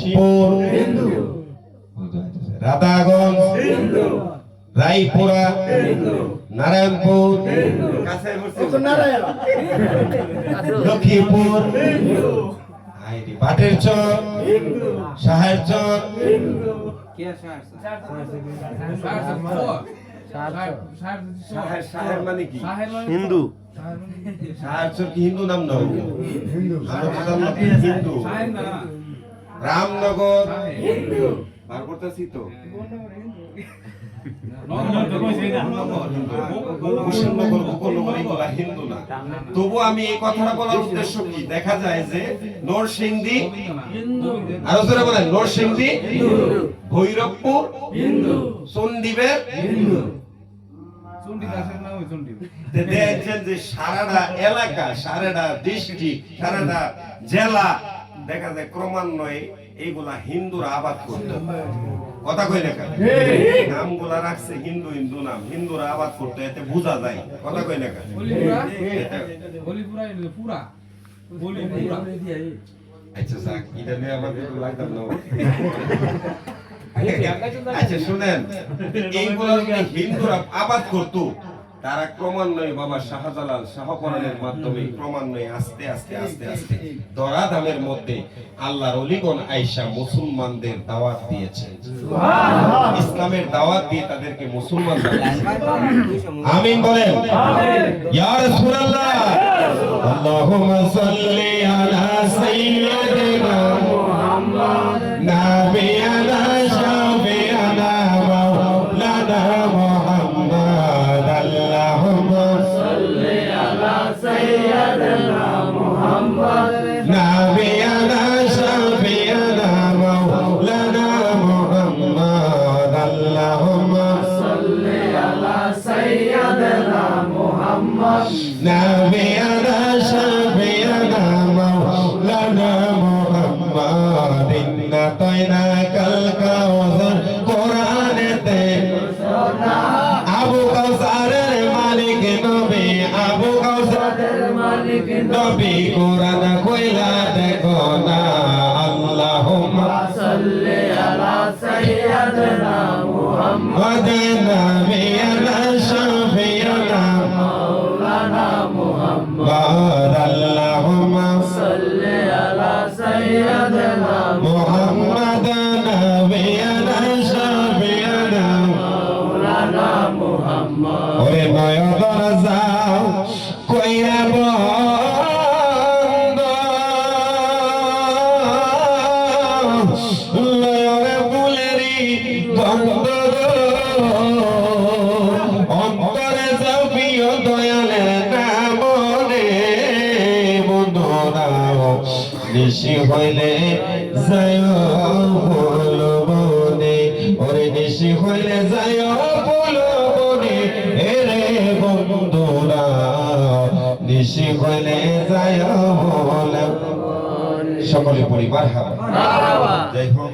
শিবপুর রাধাগঞ্জ। রায়পুরা। নারায়ণপুর। লক্ষ্মীপুর। বাটের চর। সাহের চর। মানে কি? হিন্দু। সাহের চর কি হিন্দু নাম নয় হিন্দু। রামনগর। বার করতেছি তো। তবু আমি এই কথাটা বলার উদ্দেশ্য কি? দেখা যায় যে নরসিংদী আরও জোরে বলেন নরসিংদী ভৈরবপুর চন্দ্বীপের তে দেখছেন যে সারাটা এলাকা সারাটা ডিস্ট্রিক্ট সারাটা জেলা দেখা যায় ক্রমান্বয়ে এইগুলা হিন্দুরা আবাদ করতো। কথা কই কেন নামগুলা রাখছে হিন্দু হিন্দু নাম। হিন্দুরা আবাদ করতো, এতে বোঝা যায়। কথা কই লেখা? আচ্ছা না। আচ্ছা শুনেন, এইগুলো হিন্দুরা আবাদ করতো তারা ক্রমান্বয়ে বাবা শাহজালাল শাহপরানের মাধ্যমে ক্রমান্বয়ে আস্তে আস্তে আস্তে আস্তে। দরাদামের মধ্যে আল্লাহর অলিগণ আয়েশা মুসলমানদের দাওয়াত দিয়েছেন ইসলামের দাওয়াত দিয়ে তাদেরকে মুসলমান আমিন বলেন। ইয়া রাসূলুল্লাহ। আল্লাহুম্মা সাল্লি আলা সাইয়্যিদিনা মুহাম্মদ। নাবিয়ানা نبينا شفينا مولانا محمد نطيناك الكوثر قرآن أبو ওরে নয় দরজা কইরা বন্ধ। লয়রে বুলেরি বন্ধ অন্তরে যাও প্রিয় দয়ালের নামনে বন্ধুরা, নিশি হইলে যায় ফুল বনে। ওরে নিশি হইলে যায় নিশি হইলে যায় সকলে পরিবার হাবা যাই হোক।